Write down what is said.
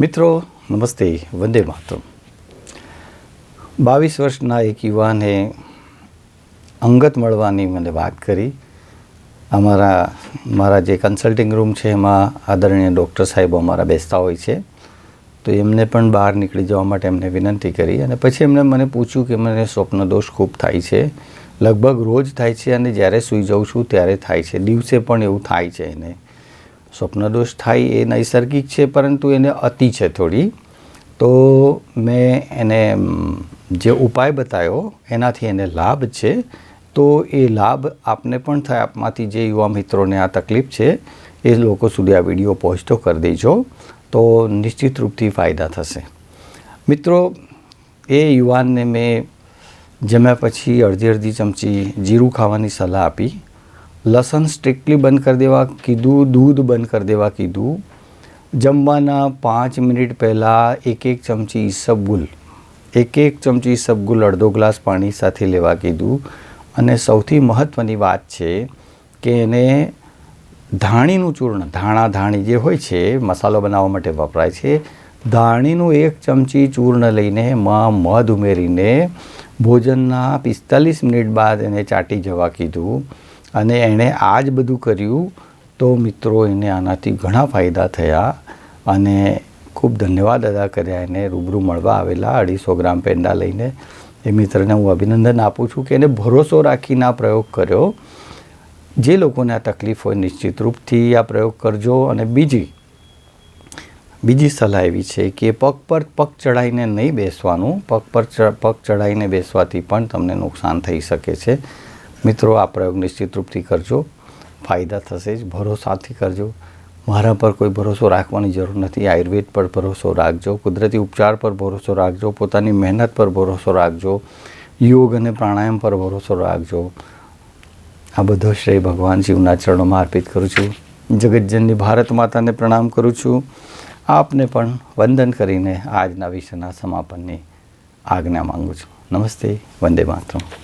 મિત્રો, નમસ્તે, વંદે માતરમ. બાવીસ વર્ષના એક યુવાને અંગત મળવાની મને વાત કરી. અમારા, મારા જે કન્સલ્ટિંગ રૂમ છે, એમાં આદરણીય ડૉક્ટર સાહેબો અમારા બેસતા હોય છે. તો એમને પણ બહાર નીકળી જવા માટે એમને વિનંતી કરી અને પછી એમણે મને પૂછ્યું કે મને સ્વપ્ન દોષ ખૂબ થાય છે. લગભગ રોજ થાય છે અને જ્યારે સૂઈ જાઉં છું ત્યારે થાય છે. દિવસે પણ એવું થાય છે એને. સ્વપ્નદોષ થાય એ નૈસર્ગિક છે, પરંતુ એને અતિ છે થોડી. તો મેં એને જે ઉપાય બતાવ્યો એનાથી એને લાભ છે. તો એ લાભ આપને પણ થાય. આપમાંથી જે યુવા મિત્રોને આ તકલીફ છે, એ લોકો સુધી આ વીડિયો પહોંચતો કરી દેજો. તો નિશ્ચિત રૂપથી ફાયદા થશે. મિત્રો, એ યુવાનને મેં જમ્યા પછી અડધી અડધી ચમચી જીરું ખાવાની સલાહ આપી. લસણ સ્ટ્રિક્ટલી બંધ કરી દેવા કીધું, દૂધ બંધ કરી દેવા કીધું. જમવાના પાંચ મિનિટ પહેલાં એક એક ચમચી ઈસબગુલ, એક એક ચમચી ઈસબગુલ અડધો ગ્લાસ પાણી સાથે લેવા કીધું. અને સૌથી મહત્ત્વની વાત છે કે એને ધાણીનું ચૂર્ણ, ધાણા ધાણી જે હોય છે, મસાલો બનાવવા માટે વપરાય છે. ધાણીનું એક ચમચી ચૂર્ણ લઈને માં મધ ઉમેરીને ભોજનના પિસ્તાલીસ મિનિટ બાદ એને ચાટી જવા કીધું. અને એણે આ જ બધું કર્યું તો મિત્રો એને આનાથી ઘણા ફાયદા થયા અને ખૂબ ધન્યવાદ અદા કર્યા એને રૂબરૂ મળવા આવેલા અઢીસો ગ્રામ પેંડા લઈને. એ મિત્રને હું અભિનંદન આપું છું કે એને ભરોસો રાખીને આ પ્રયોગ કર્યો. જે લોકોને આ તકલીફ હોય નિશ્ચિત રૂપથી આ પ્રયોગ કરજો અને બીજી બીજી સલાહ એવી છે કે પગ પર પગ ચડાઈને નહીં બેસવાનું. પગ પર પગ ચડાઈને બેસવાથી પણ તમને નુકસાન થઈ શકે છે. મિત્રો, આ પ્રયોગ નિશ્ચિત રૂપથી કરજો. ફાયદા થશે જ. ભરોસાથી કરજો. મારા પર કોઈ ભરોસો રાખવાની જરૂર નથી. આયુર્વેદ પર ભરોસો રાખજો. કુદરતી ઉપચાર પર ભરોસો રાખજો. પોતાની મહેનત પર ભરોસો રાખજો. યોગ અને પ્રાણાયામ પર ભરોસો રાખજો. આ બધો શ્રેય ભગવાન શિવના ચરણોમાં અર્પિત કરું છું. જગતજનની ભારત માતાને પ્રણામ કરું છું. આપને પણ વંદન કરીને આજના વિષયના સમાપનની આજ્ઞા માંગુ છું. નમસ્તે. વંદે માતરમ.